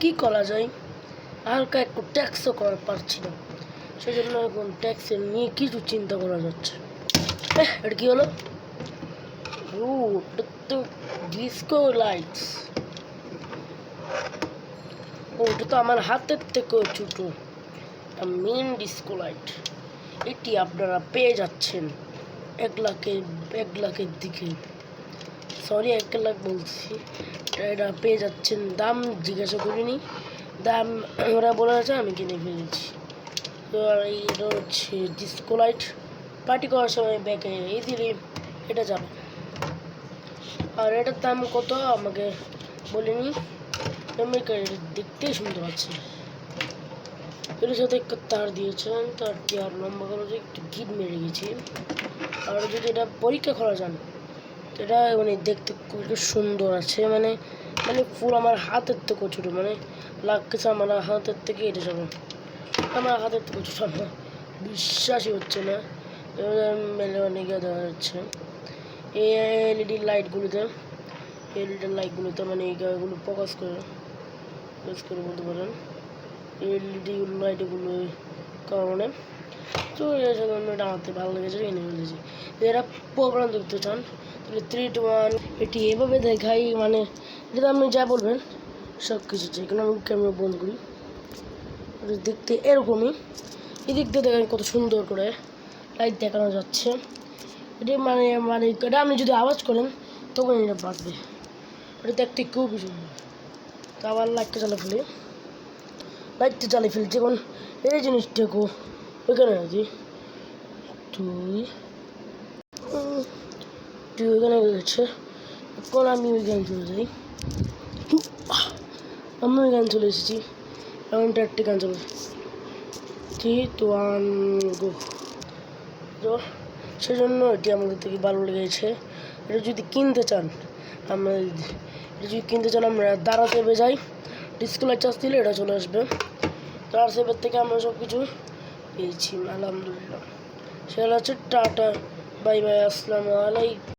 কী করা যায়? হালকা একটু ট্যাক্সও করা পারছি না। সেই জন্য এখন ট্যাক্সের নিয়ে কিছু চিন্তা করা যাচ্ছে। এটা কি হলো? তো ডিস্কো লাইটস ও, এটা তো আমার হাতের থেকেও ছোটো। মেন ডিস্কো লাইট এটি আপনারা পেয়ে যাচ্ছেন। এক লাখের এক লাখের দিকে। সরি এক লাখ বলছি। এটা পেয়ে যাচ্ছেন। দাম জিজ্ঞাসা করিনি। দাম ওরা বলে আছে, আমি কিনে ফেলেছি। তো এটা হচ্ছে ডিস্কো লাইট পার্টি করার সময় ব্যাগে এই দিলে এটা যাবে। আর এটার দাম কত, আমাকে বলিনি। দেখতেই সুন্দর আছে। এর সাথে একটা তার দিয়েছেন। তার তারটি আর লম্বা করে একটু গিট মেরে গেছি। আর যদি এটা পরীক্ষা করা যান এটা মানে দেখতে খুবই সুন্দর আছে। মানে মানে ফুল আমার হাতের থেকে ছোটো মানে লাগছে আমার হাতের থেকে এটা যাবে আমার হাতের থেকে ছোটো আমার বিশ্বাসই হচ্ছে না। মেলে অনেক দেওয়া যাচ্ছে। এই এলইডি লাইটগুলোতে এলইডি লাইটগুলোতে মানে এইগুলো ফোকাস করে ফোকাস করে বলতে পারেন। এলইডি লাইটগুলো কারণে। তো এটা আমাকে ভালো লেগেছে কিনে ফেলেছি। এরা প্রোগ্রাম দেখতে চান। থ্রি টু ওয়ান এটি এভাবে দেখাই মানে যেটা আপনি যা বলবেন সব কিছু আমি ক্যামেরা বন্ধ করি। দেখতে এরকমই। এদিক দিয়ে দেখেন কত সুন্দর করে লাইট দেখানো যাচ্ছে। এটি মানে মানে এটা আপনি যদি আওয়াজ করেন তখন এটা বাঁচবে এটা দেখতে খুবই সুন্দর তো আবার লাইটটা চালা ফেলি। লাইটটা চালিয়ে ফেলছি এখন এই জিনিসটাকে ওইখানে আছি উম, তুই ওইখানে গেছে এখন আমি ওইখানে চলে যাই আমি ওইখানে চলে এসেছি। এমন চারটে গান চলে। Three two one go. তো সেজন্য এটি আমাদের থেকে ভালো লেগেছে। এটা যদি কিনতে চান, আমরা এটা যদি কিনতে চান, আমরা দাঁড়া সেবে যাই। ডিসপ্লে চার্জ দিলে এটা চলে আসবে। দাঁড়া সেবের থেকে আমরা সব কিছু পেয়েছি, আলহামদুলিল্লাহ। সেটা হচ্ছে টাটা, বাই বাই, আসসালামু আলাইকুম